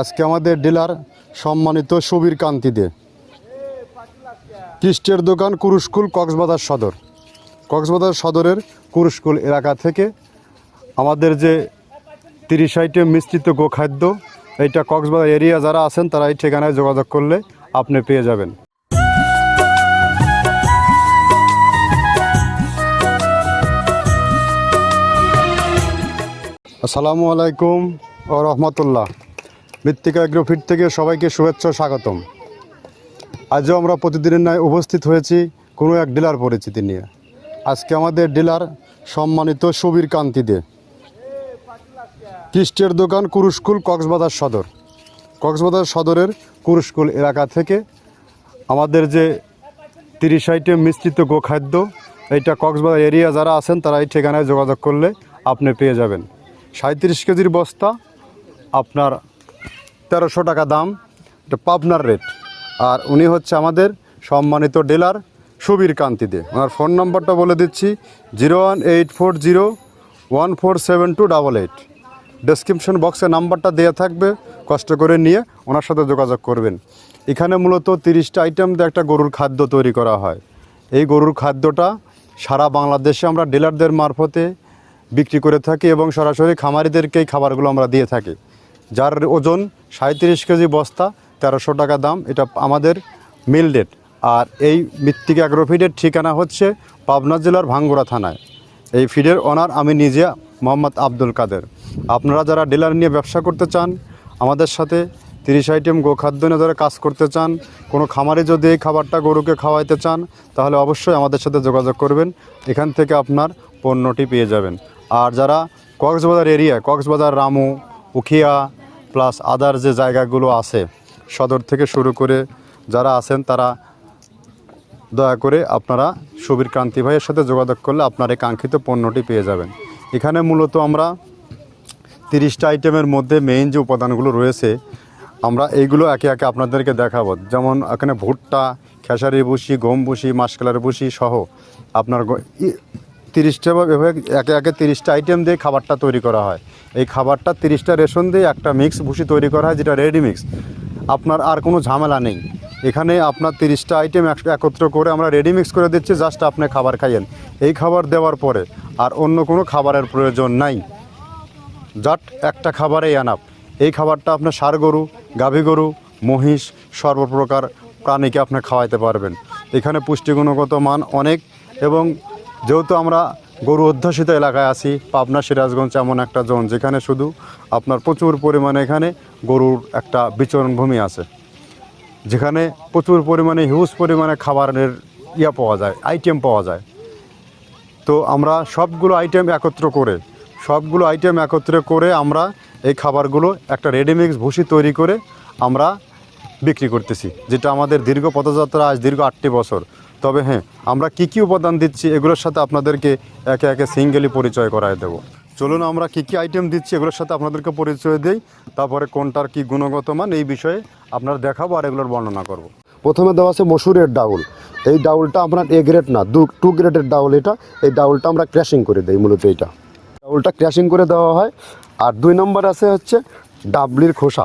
আজকে আমাদের ডিলার সম্মানিত সুবীর কান্তি দে কৃষ্টের দোকান কুরুস্কুল কক্সবাজার সদর। কক্সবাজার সদরের কুরুস্কুল এলাকা থেকে আমাদের যে তিরিশ আইটেম মিশ্রিত গোখাদ্য, এইটা কক্সবাজার এরিয়া যারা আছেন তারা এই ঠিকানায় যোগাযোগ করলে আপনি পেয়ে যাবেন। আসসালামু আলাইকুম ও রহমতুল্লাহ। মৃত্তিকা এগ্রোফিট থেকে সবাইকে শুভেচ্ছা, স্বাগতম। আজও আমরা প্রতিদিনের ন্যায় উপস্থিত হয়েছি, কোনো এক ডিলার পরিচিতি নিয়ে। আজকে আমাদের ডিলার সম্মানিত সুবীর কান্তি দে। কৃষ্টের দোকান কুরুস্কুল কক্সবাজার সদর। কক্সবাজার সদরের কুরুস্কুল এলাকা থেকে আমাদের যে তিরিশ আইটেম মিশ্রিত গোখাদ্য, এইটা কক্সবাজার এরিয়া যারা আছেন, তারা এই ঠিকানায় যোগাযোগ করলে আপনি পেয়ে যাবেন। সাঁত্রিশ কেজির বস্তা, আপনার তেরোশো টাকা দাম, এটা পাবনার রেট আর উনি হচ্ছে আমাদের সম্মানিত ডিলার সুবীর কান্তিতে ওনার ফোন নম্বরটা বলে দিচ্ছি zero one eight four zero one four seven two double eight description বক্সে নাম্বারটা দেওয়া থাকবে, কষ্ট করে নিয়ে ওনার সাথে যোগাযোগ করবেন। এখানে মূলত তিরিশটা আইটেম দিয়ে একটা গরুর খাদ্য তৈরি করা হয়। এই গরুর খাদ্যটা সারা বাংলাদেশে আমরা ডিলারদের মারফতে বিক্রি করে থাকি এবং সরাসরি খামারিদেরকে এই খাবারগুলো আমরা দিয়ে থাকি। যার ওজন সাঁত্রিশ কেজি বস্তা, তেরোশো টাকা দাম, এটা আমাদের মিল ডেট। আর এই মৃত্তিকা অ্যাগ্রোফিডের ঠিকানা হচ্ছে পাবনা জেলার ভাঙ্গুড়া থানায়। এই ফিডের ওনার আমি নিজে, মোহাম্মদ আব্দুল কাদের। আপনারা যারা ডিলার নিয়ে ব্যবসা করতে চান, আমাদের সাথে তিরিশ আইটেম গোখাদ্য নিয়ে যারা কাজ করতে চান, কোনো খামারে যদি এই খাবারটা গরুকে খাওয়াইতে চান, তাহলে অবশ্যই আমাদের সাথে যোগাযোগ করবেন। এখান থেকে আপনার পণ্যটি পেয়ে যাবেন। আর যারা Cox's Bazar area Cox's Bazar, Ramu, Ukhia plus other যে জায়গাগুলো আছে, সদর থেকে শুরু করে যারা আছেন তারা দয়া করে আপনারা সুবীর কান্তি ভাইয়ের সাথে যোগাযোগ করলে আপনার এই কাঙ্ক্ষিত পণ্যটি পেয়ে যাবেন। এখানে মূলত আমরা তিরিশটা আইটেমের মধ্যে মেইন যে উপাদানগুলো রয়েছে, আমরা এইগুলো একে একে আপনাদেরকে দেখাবো। যেমন এখানে ভুট্টা, খেসারি ভুসি, গম ভুসি, মাসকালার ভুসি সহ আপনার তিরিশটা বা এভাবে একে একে তিরিশটা আইটেম দিয়ে খাবারটা তৈরি করা হয়। এই খাবারটা তিরিশটা রেশন দিয়ে একটা মিক্স ভুসি তৈরি করা হয়, যেটা রেডি মিক্স আপনার আর কোনো ঝামেলা নেই। এখানে আপনার তিরিশটা আইটেম একত্র করে আমরা রেডি মিক্স করে দিচ্ছি জাস্ট আপনি খাবার খাইয়েন। এই খাবার দেওয়ার পরে আর অন্য কোনো খাবারের প্রয়োজন নাই। জাট একটা খাবারেই আনাপ এই খাবারটা আপনার সার গরু গাভী গরু মহিষ, সর্বপ্রকার প্রাণীকে আপনি খাওয়াইতে পারবেন। এখানে পুষ্টিগুণগত মান অনেক এবং যেহেতু আমরা গরু অধ্যুষিত এলাকায় আছি, পাবনা সিরাজগঞ্জ এমন একটা জোন যেখানে শুধু আপনার প্রচুর পরিমাণে এখানে গরুর একটা বিচরণভূমি আছে। যেখানে প্রচুর পরিমাণে হিউজ পরিমাণে খাবারের ইয়া পাওয়া যায় আইটেম পাওয়া যায়। তো আমরা সবগুলো আইটেম একত্র করে, সবগুলো আইটেম একত্রে করে আমরা এই খাবারগুলো একটা রেডিমিক্স ভুসি তৈরি করে আমরা বিক্রি করতেছি, যেটা আমাদের দীর্ঘ পদযাত্রা, আজ দীর্ঘ আটটি বছর। তবে হ্যাঁ আমরা কি কি উপাদান দিচ্ছি এগুলোর সাথে আপনাদেরকে একে একে সিঙ্গেলি পরিচয় করায় দেবো। চলুন আমরা কি কি আইটেম দিচ্ছি এগুলোর সাথে আপনাদেরকে পরিচয় দিই, তারপরে কোনটার কি গুণগত মান এই বিষয়ে আপনারা দেখাবো আর এগুলোর বর্ণনা করব। প্রথমে দেওয়া আছে মসুরের ডাউল। এই ডাউলটা আপনার এ গ্রেড না, দু টু গ্রেডের ডাউল এটা। এই ডাউলটা আমরা ক্র্যাশিং করে দিই মূলত এইটা। ডাউলটা ক্র্যাশিং করে দেওয়া হয়। আর দুই নম্বর আছে হচ্ছে ডাবলির খোসা।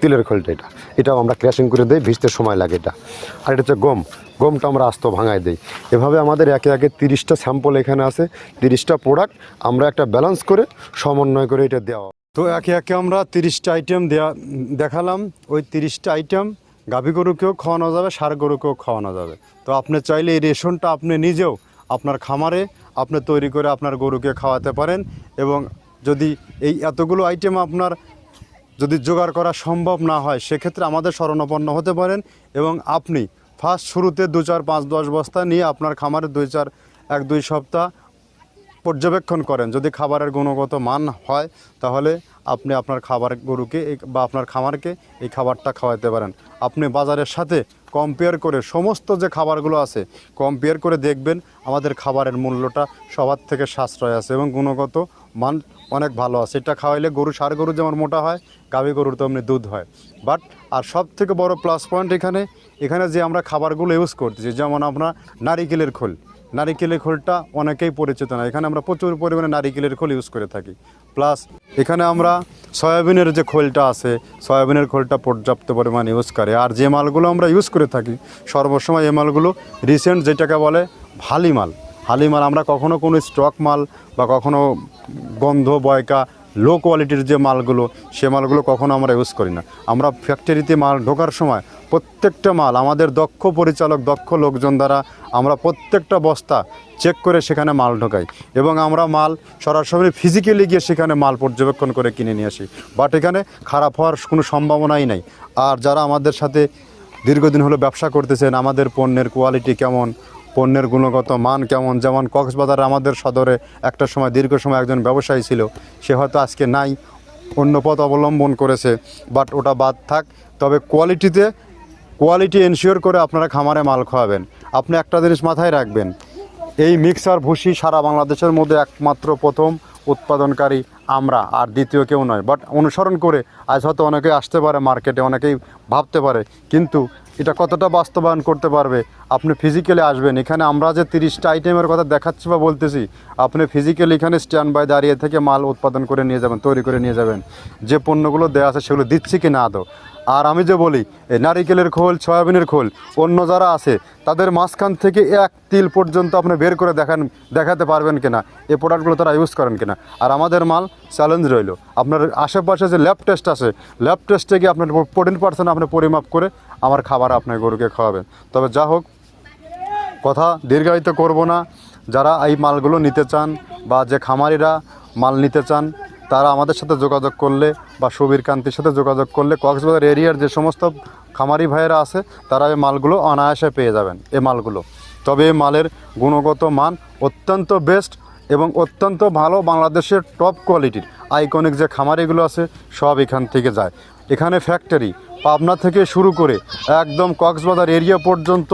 তিলের খোলটা এটা। এটাও আমরা ক্র্যাশিং করে দিই, ভিজতে সময় লাগে এটা। আর এটা হচ্ছে গম। গমটা আমরা আস্ত ভাঙায় দিই। এভাবে আমাদের একে একে তিরিশটা স্যাম্পল এখানে আছে, তিরিশটা প্রোডাক্ট আমরা একটা ব্যালেন্স করে সমন্বয় করে এটা দেওয়া। তো একে একে আমরা তিরিশটা আইটেম দেওয়া দেখালাম। ওই তিরিশটা আইটেম গাভী গরুকেও খাওয়ানো যাবে সার গরুকেও খাওয়ানো যাবে। তো আপনি চাইলে এই রেশনটা আপনি নিজেও আপনার খামারে আপনি তৈরি করে আপনার গরুকে খাওয়াতে পারেন। এবং যদি এই এতগুলো আইটেম আপনার যদি জোগাড় করা সম্ভব না হয়, সেক্ষেত্রে আমাদের শরণাপন্ন হতে পারেন এবং আপনি ফার্স্ট শুরুতে দু চার পাঁচ দশ বস্তা নিয়ে আপনার খামারে দুই চার, এক দুই সপ্তাহ পর্যবেক্ষণ করেন। যদি খাবারের গুণগত মান হয়, তাহলে আপনি আপনার খাবার গরুকে বা আপনার খামারকে এই খাবারটা খাওয়াতে পারেন। আপনি বাজারের সাথে কম্পেয়ার করে সমস্ত যে খাবারগুলো আছে কম্পেয়ার করে দেখবেন আমাদের খাবারের মূল্যটা সবার থেকে সাশ্রয় আছে এবং গুণগত মান অনেক ভালো আছে। এটা খাওয়াইলে গরু, সার গরু যেমন মোটা হয়, গাভী গরুর তেমনি দুধ হয়। বাট আর সব থেকে বড় প্লাস পয়েন্ট এখানে এখানে যে আমরা খাবারগুলো ইউজ করতেছি, যেমন আপনার নারিকেলের খোল। নারিকেলের খোলটা অনেকেই পরিচিত না। এখানে আমরা প্রচুর পরিমাণে নারিকেলের খোল ইউজ করে থাকি। প্লাস এখানে আমরা সয়াবিনের যে খোলটা আছে, সয়াবিনের খোলটা পর্যাপ্ত পরিমাণ ইউজ করে। আর যে মালগুলো আমরা ইউজ করে থাকি, সর্বসময় এই মালগুলো রিসেন্ট যেটাকে বলে ভালি মাল। হালি মাল আমরা কখনো কোনো স্টক মাল বা কখনো গন্ধ, বয়কা লো কোয়ালিটির যে মালগুলো, সে মালগুলো কখনো আমরা ইউজ করি না। আমরা ফ্যাক্টরিতে মাল ঢোকার সময় প্রত্যেকটা মাল, আমাদের দক্ষ পরিচালক, দক্ষ লোকজন দ্বারা আমরা প্রত্যেকটা বস্তা চেক করে সেখানে মাল ঢোকাই এবং আমরা মাল সরাসরি ফিজিক্যালি গিয়ে সেখানে মাল পর্যবেক্ষণ করে কিনে নিয়ে আসি। বাট এখানে খারাপ হওয়ার কোনো সম্ভাবনাই নাই। আর যারা আমাদের সাথে দীর্ঘদিন হলো ব্যবসা করতেছেন, আমাদের পণ্যের কোয়ালিটি কেমন পণ্যের গুণগত মান কেমন? যেমন কক্সবাজার আমাদের সদরে একটা সময় দীর্ঘ সময় একজন ব্যবসায়ী ছিল, সে হয়তো আজকে নাই, অন্য পথ অবলম্বন করেছে বাট ওটা বাদ থাক। তবে কোয়ালিটিতে, কোয়ালিটি এনশিওর করে আপনারা খামারে মাল খাওয়াবেন। আপনি একটা জিনিস মাথায় রাখবেন, এই মিক্সার ভুসি সারা বাংলাদেশের মধ্যে একমাত্র প্রথম উৎপাদনকারী আমরা, আর দ্বিতীয় কেউ নয়। বাট অনুসরণ করে, আজ হয়তো অনেকে আসতে পারে মার্কেটে, অনেকেই ভাবতে পারে, কিন্তু এটা কতটা বাস্তবায়ন করতে পারবে? আপনি ফিজিক্যালি আসবেন। এখানে আমরা যে তিরিশটা আইটেমের কথা দেখাচ্ছি বা বলতেছি, আপনি ফিজিক্যালি এখানে স্ট্যান্ড বাই দাঁড়িয়ে থেকে মাল উৎপাদন করে নিয়ে যাবেন, তৈরি করে নিয়ে যাবেন। যে পণ্যগুলো দেওয়া আছে সেগুলো দিচ্ছি কি না আদৌ? আর আমি যে বলি নারিকেলের খোল, সয়াবিনের খোল, অন্য যারা আছে, তাদের মাঝখান থেকে এক তিল পর্যন্ত আপনি বের করে দেখান, দেখাতে পারবেন কিনা, এই প্রোডাক্টগুলো তারা ইউজ করেন কিনা। আর আমাদের মাল চ্যালেঞ্জ রইল। আপনার আশেপাশে যে ল্যাব টেস্ট আছে ল্যাব টেস্টে গিয়ে আপনার প্রোটিন পার্সেন্ট আপনি পরিমাপ করে আমার খাবার আপনার গরুকে খাওয়াবেন। তবে যা হোক, কথা দীর্ঘায়িত করব না। যারা এই মালগুলো নিতে চান বা যে খামারিরা মাল নিতে চান তারা আমাদের সাথে যোগাযোগ করলে বা সুবীর কান্তির সাথে যোগাযোগ করলে কক্সবাজার এরিয়ার যে সমস্ত খামারি ভাইয়েরা আছে, তারা এই মালগুলো অনায়াসে পেয়ে যাবেন, এ মালগুলো। তবে এই মালের গুণগত মান অত্যন্ত বেস্ট এবং অত্যন্ত ভালো বাংলাদেশের টপ কোয়ালিটির আইকনিক যে খামারিগুলো আছে, সব এখান থেকে যায়। এখানে ফ্যাক্টরি পাবনা থেকে শুরু করে একদম কক্সবাজার এরিয়া পর্যন্ত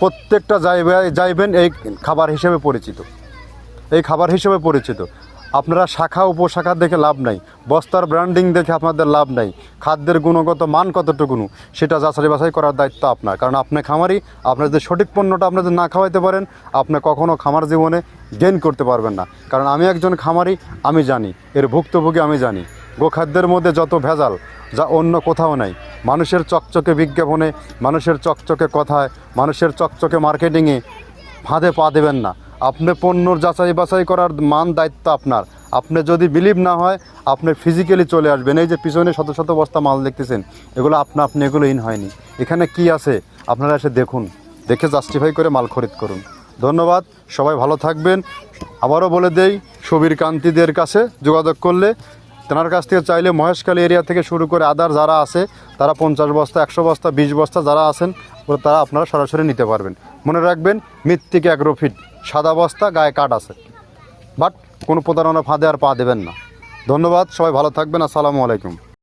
প্রত্যেকটা জায়গায় যাইবেন এই খাবার হিসেবে পরিচিত। এই খাবার হিসেবে পরিচিত। আপনারা শাখা, উপশাখা দেখে লাভ নাই। বস্তার ব্র্যান্ডিং দেখে আপনাদের লাভ নাই। খাদ্যের গুণগত মান কতটুকুনো, সেটা যাচাই বাছাই করার দায়িত্ব আপনার। কারণ আপনি খামারি আপনার যদি সঠিক পণ্যটা আপনি যদি না খাওয়াইতে পারেন, আপনি কখনও খামার জীবনে গেইন করতে পারবেন না। কারণ আমি একজন খামারি, আমি জানি, এর ভুক্তভোগী আমি জানি। গোখাদ্যের মধ্যে যত ভেজাল, যা অন্য কোথাও নাই, মানুষের চকচকে বিজ্ঞাপনে, মানুষের চকচকে কথায়, মানুষের চকচকে মার্কেটিংয়ে ফাঁদে পা দেবেন না। আপনি পণ্যর যাচাই বাছাই করার মান, দায়িত্ব আপনার। আপনি যদি বিলিভ না হয়, আপনি ফিজিক্যালি চলে আসবেন। এই যে পিছনে শত শত বস্তা মাল দেখতেছেন, এগুলো আপনা আপনি এগুলো ইন হয়নি। এখানে কি আছে? আপনারা এসে দেখুন। দেখে জাস্টিফাই করে মাল খরিদ করুন। ধন্যবাদ। সবাই ভালো থাকবেন। আবারও বলে দেই, সুবীর কান্তিদের কাছে যোগাযোগ করলে, তেনার কাছ থেকে চাইলে মহেশখালী এরিয়া থেকে শুরু করে আদার যারা আছে, তারা পঞ্চাশ বস্তা, একশো বস্তা, বিশ বস্তা যারা আছেন তারা আপনারা সরাসরি নিতে পারবেন। মনে রাখবেন, মৃত্তিক অ্যাগ্রোফিট সাদা বস্তা, গায়ে কাঠ আছে। বাট কোনো প্রতারণা ফাঁদে আর পা দেবেন না। ধন্যবাদ, সবাই ভালো থাকবেন, আসসালামু আলাইকুম।